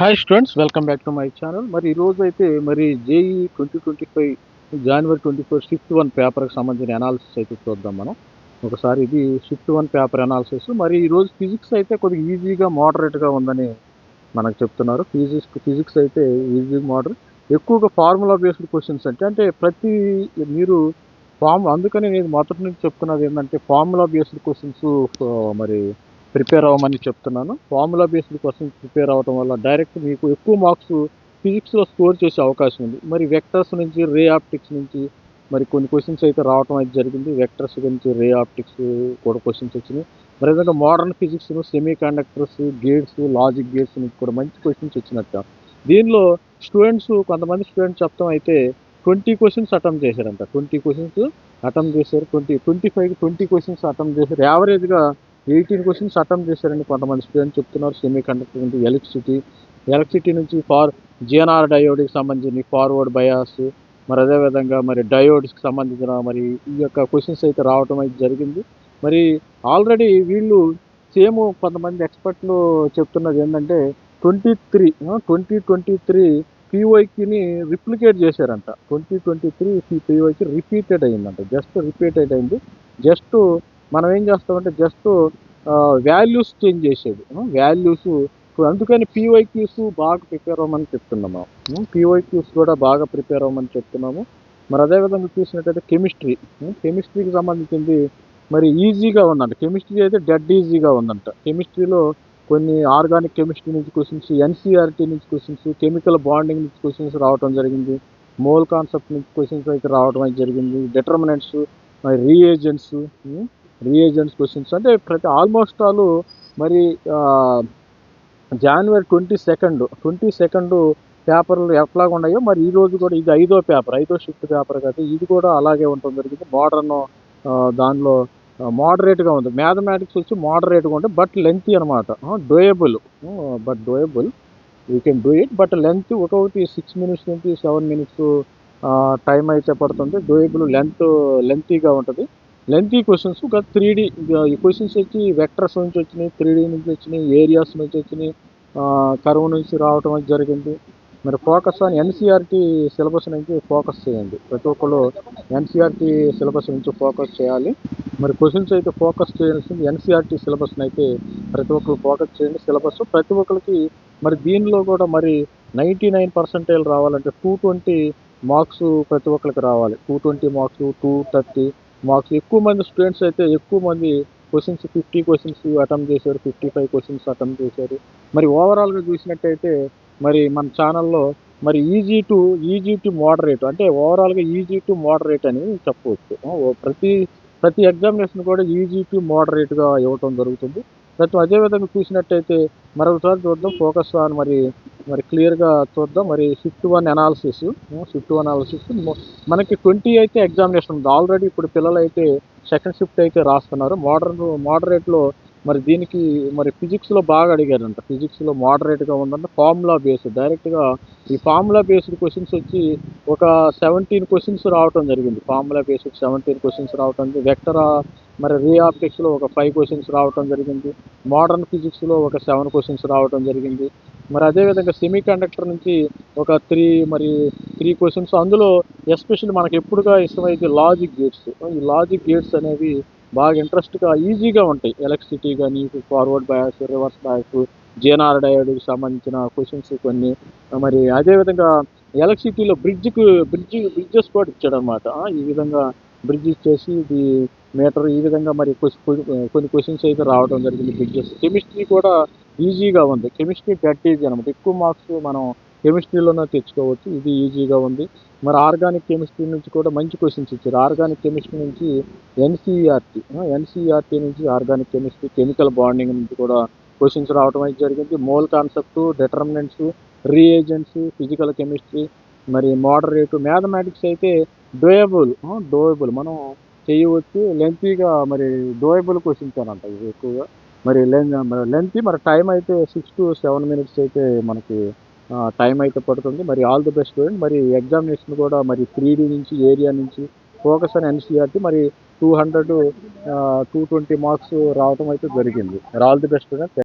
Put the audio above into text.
Hi students welcome back to my channel మరి ఈరోజు రోజు అయితే మరి జేఈ ట్వంటీ ట్వంటీ ఫైవ్ జనవరి ట్వంటీ ఫోర్ షిఫ్ట్ వన్ పేపర్కి సంబంధించిన అనాలిసిస్ అయితే చూద్దాం మనం. ఒకసారి ఇది షిఫ్ట్ వన్ పేపర్ అనాలిసిస్ మరి ఈరోజు ఫిజిక్స్ అయితే కొద్దిగా ఈజీగా మోడరేట్గా ఉందని మనకు చెప్తున్నారు. ఫిజిక్స్ ఫిజిక్స్ అయితే ఈజీ మోడరేట్ ఎక్కువగా ఫార్ములా బేస్డ్ క్వశ్చన్స్ అంటే అంటే ప్రతి మీరు ఫార్మ్ అందుకని నేను మొదటి నుంచి చెప్తున్నది ఏంటంటే ఫార్ములా బేస్డ్ క్వశ్చన్స్ మరి ప్రిపేర్ అవ్వమని చెప్తున్నాను. ఫార్ములా బేస్డ్ కోసం ప్రిపేర్ అవ్వడం వల్ల డైరెక్ట్ మీకు ఎక్కువ మార్క్స్ ఫిజిక్స్లో స్కోర్ చేసే అవకాశం ఉంది. మరి వెక్టర్స్ నుంచి రే ఆప్టిక్స్ నుంచి మరి కొన్ని క్వశ్చన్స్ అయితే రావటం అయితే జరిగింది. వెక్టర్స్ గురించి రే ఆప్టిక్స్ కూడా క్వశ్చన్స్ వచ్చినాయి. మరి విధంగా modern physics semiconductors gates logic gates నుంచి కూడా మంచి క్వశ్చన్స్ వచ్చినట్ట. దీనిలో స్టూడెంట్స్ కొంతమంది స్టూడెంట్స్ చెప్తాం అయితే ట్వంటీ క్వశ్చన్స్ అటెంప్ట్ చేశారంట. ట్వంటీ క్వశ్చన్స్ అటెంప్ట్ చేశారు. Twenty twenty five twenty questions attempt చేశారు. యావరేజ్గా ఎయిటీన్ క్వశ్చన్స్ అటెంప్ట్ చేశారండి కొంతమంది స్టూడెంట్స్ చెప్తున్నారు సెమీ కండక్టర్ నుంచి ఎలక్ట్రిసిటీ ఎలక్ట్రిసిటీ నుంచి ఫార్ జిఎన్ఆర్ డయోడ్కి సంబంధించిన ఫార్వర్డ్ బయాస్ మరి అదేవిధంగా మరి డయోడ్స్కి సంబంధించిన మరి ఈ యొక్క క్వశ్చన్స్ అయితే రావడం అయితే జరిగింది. మరి ఆల్రెడీ వీళ్ళు సేమ్ కొంతమంది ఎక్స్పర్ట్లు చెప్తున్నది ఏంటంటే twenty three twenty twenty three పీవైక్ని replicate చేశారంట. ట్వంటీ ట్వంటీ త్రీ పీవైకి రిపీటెడ్ అయిందంట. జస్ట్ రిపీటెడ్ అయింది. జస్ట్ మనం ఏం చేస్తామంటే జస్ట్ వాల్యూస్ చేంజ్ చేసేది. వాల్యూస్ అందుకని పీవైక్యూస్ బాగా ప్రిపేర్ అవ్వమని చెప్తున్నాము పీవైక్యూస్ కూడా బాగా ప్రిపేర్ అవ్వమని చెప్తున్నాము మరి అదేవిధంగా చూసినట్టయితే కెమిస్ట్రీ కెమిస్ట్రీకి సంబంధించింది మరి ఈజీగా ఉందంట. కెమిస్ట్రీ అయితే డెడ్ ఈజీగా ఉందంట. కెమిస్ట్రీలో కొన్ని ఆర్గానిక్ కెమిస్ట్రీ నుంచి క్వశ్చన్స్ ఎన్సీఆర్టీ నుంచి క్వశ్చన్స్ కెమికల్ బాండింగ్ నుంచి క్వశ్చన్స్ రావడం జరిగింది. మోల్ కాన్సెప్ట్ నుంచి క్వశ్చన్స్ అయితే రావడం అయితే జరిగింది. డిటర్మినెంట్స్ మరి రీఏజెంట్స్ రీఏజెంట్స్ క్వశ్చన్స్ అంటే ప్రతి ఆల్మోస్ట్ ఆల్ మరి జనవరి ట్వంటీ సెకండ్ ట్వంటీ సెకండ్ పేపర్లు ఎట్లాగా ఉన్నాయో మరి ఈ రోజు కూడా ఇది ఐదో పేపర్ ఐదో షిఫ్ట్ పేపర్ కదా ఇది కూడా అలాగే ఉంటుంది జరిగింది. మోడర్న్ దానిలో మోడరేట్గా ఉంది. మ్యాథమెటిక్స్ వచ్చి మోడరేట్గా ఉంటుంది బట్ లెంత్ అనమాట doable but doable you can do it but length ఒకటి సిక్స్ మినిట్స్ నుంచి సెవెన్ మినిట్స్ టైం అయితే పడుతుంది. డోయబుల్ లెంత్ లెంతీగా ఉంటుంది. లెంతీ క్వశ్చన్స్ ఒక త్రీ డీ ఈ క్వశ్చన్స్ వచ్చి వెక్టర్స్ నుంచి వచ్చినాయి త్రీ డీ నుంచి వచ్చినాయి ఏరియాస్ నుంచి వచ్చినాయి. కరువు నుంచి రావటం అనేది జరిగింది. మరి ఫోకస్ అని ఎన్సీఆర్టీ సిలబస్ నుంచి ఫోకస్ చేయండి. ప్రతి ఒక్కరు ఎన్సీఆర్టీ సిలబస్ నుంచి ఫోకస్ చేయాలి. మరి క్వశ్చన్స్ అయితే ఫోకస్ చేయాల్సింది ఎన్సీఆర్టీ సిలబస్ని అయితే ప్రతి ఒక్కరు ఫోకస్ చేయండి సిలబస్ ప్రతి ఒక్కరికి మరి దీనిలో కూడా మరి నైంటీ నైన్ పర్సెంటేజ్ రావాలంటే టూ ట్వంటీ మార్క్స్ ప్రతి ఒక్కరికి రావాలి. Two twenty marks two thirty marks ఎక్కువ మంది స్టూడెంట్స్ అయితే ఎక్కువ మంది క్వశ్చన్స్ ఫిఫ్టీ క్వశ్చన్స్ అటెంప్ట్ చేశారు ఫిఫ్టీ ఫైవ్ క్వశ్చన్స్ అటెంప్ట్ చేశారు. మరి ఓవరాల్గా చూసినట్టయితే మరి మన ఛానల్లో మరి easy to easy to moderate అంటే ఓవరాల్గా ఈజీ టు మోడరేట్ అని చెప్పవచ్చు. ప్రతి ప్రతి ఎగ్జామినేషన్ కూడా ఈజీ టు మోడరేట్గా ఇవ్వటం జరుగుతుంది. ప్రతి అదేవిధంగా చూసినట్టయితే మరొకసారి చూద్దాం ఫోకస్ ఆన్ మరి మరి క్లియర్గా చూద్దాం. మరి shift one analysis shift one analysis మనకి ట్వంటీ అయితే ఎగ్జామినేషన్ ఉంది. ఆల్రెడీ ఇప్పుడు పిల్లలు అయితే సెకండ్ షిఫ్ట్ అయితే రాస్తున్నారు. మోడర్న్ మోడరేట్లో మరి దీనికి మరి ఫిజిక్స్లో బాగా అడిగారంట. ఫిజిక్స్లో మోడరేట్గా ఉందంటే. ఫార్ములా బేస్డ్ డైరెక్ట్గా ఈ ఫార్ములా బేస్డ్ క్వశ్చన్స్ వచ్చి ఒక సెవెంటీన్ క్వశ్చన్స్ రావటం జరిగింది. ఫార్ములా బేస్డ్ సెవెంటీన్ క్వశ్చన్స్ రావటం వెక్టర్ మరి రీ ఆప్టిక్స్లో ఒక ఫైవ్ క్వశ్చన్స్ రావటం జరిగింది. మోడర్న్ ఫిజిక్స్లో ఒక సెవెన్ క్వశ్చన్స్ రావటం జరిగింది. మరి అదేవిధంగా సెమీ కండక్టర్ నుంచి ఒక త్రీ మరి త్రీ క్వశ్చన్స్ అందులో ఎస్పెషల్లీ మనకి ఎప్పుడుగా ఇష్టమైతే లాజిక్ గేట్స్ ఈ లాజిక్ గేట్స్ అనేవి బాగా ఇంట్రెస్ట్గా ఈజీగా ఉంటాయి. ఎలక్ట్రిసిటీ కానీ forward bias reverse bias JNR డయోడ్కి సంబంధించిన క్వశ్చన్స్ కొన్ని. మరి అదేవిధంగా ఎలక్ట్రిసిటీలో బ్రిడ్జ్కి బ్రిడ్జ్ బ్రిడ్జెస్ కూడా ఇచ్చాడు అనమాట ఈ విధంగా బ్రిడ్జెస్ చేసి ఇది మీటర్ ఈ విధంగా మరి కొన్ని క్వశ్చన్స్ అయితే రావడం జరిగింది బ్రిడ్జెస్ కెమిస్ట్రీ కూడా ఈజీగా ఉంది. కెమిస్ట్రీ డెట్ ఈజీ అనమాట. ఎక్కువ మార్క్స్ మనం కెమిస్ట్రీలోనే తెచ్చుకోవచ్చు. ఇది ఈజీగా ఉంది. మరి ఆర్గానిక్ కెమిస్ట్రీ నుంచి కూడా మంచి క్వశ్చన్స్ ఇచ్చారు. ఆర్గానిక్ కెమిస్ట్రీ నుంచి ఎన్సీఆర్టీ ఎన్సీఆర్టీ నుంచి ఆర్గానిక్ కెమిస్ట్రీ కెమికల్ బాండింగ్ నుంచి కూడా క్వశ్చన్స్ రావడం అయితే జరిగింది. Mole concept determinants reagents physical chemistry మరి మోడరేట్ మ్యాథమెటిక్స్ అయితే డోయబుల్ డోయబుల్. మనం చేయవచ్చు. లెంతీగా మరి డోయబుల్ క్వశ్చన్స్ అనంట ఇవి ఎక్కువగా. మరి లెంత్ మరి టైం అయితే సిక్స్ టు సెవెన్ మినిట్స్ అయితే మనకి టైం అయితే పడుతుంది. మరి ఆల్ ది బెస్ట్ స్టూడెంట్ మరి ఎగ్జామినేషన్ కూడా మరి త్రీ నుంచి ఏరియా నుంచి ఫోకస్ అని ఎన్సీఆర్టీ మరి two hundred two twenty marks రావడం అయితే జరిగింది. All the best student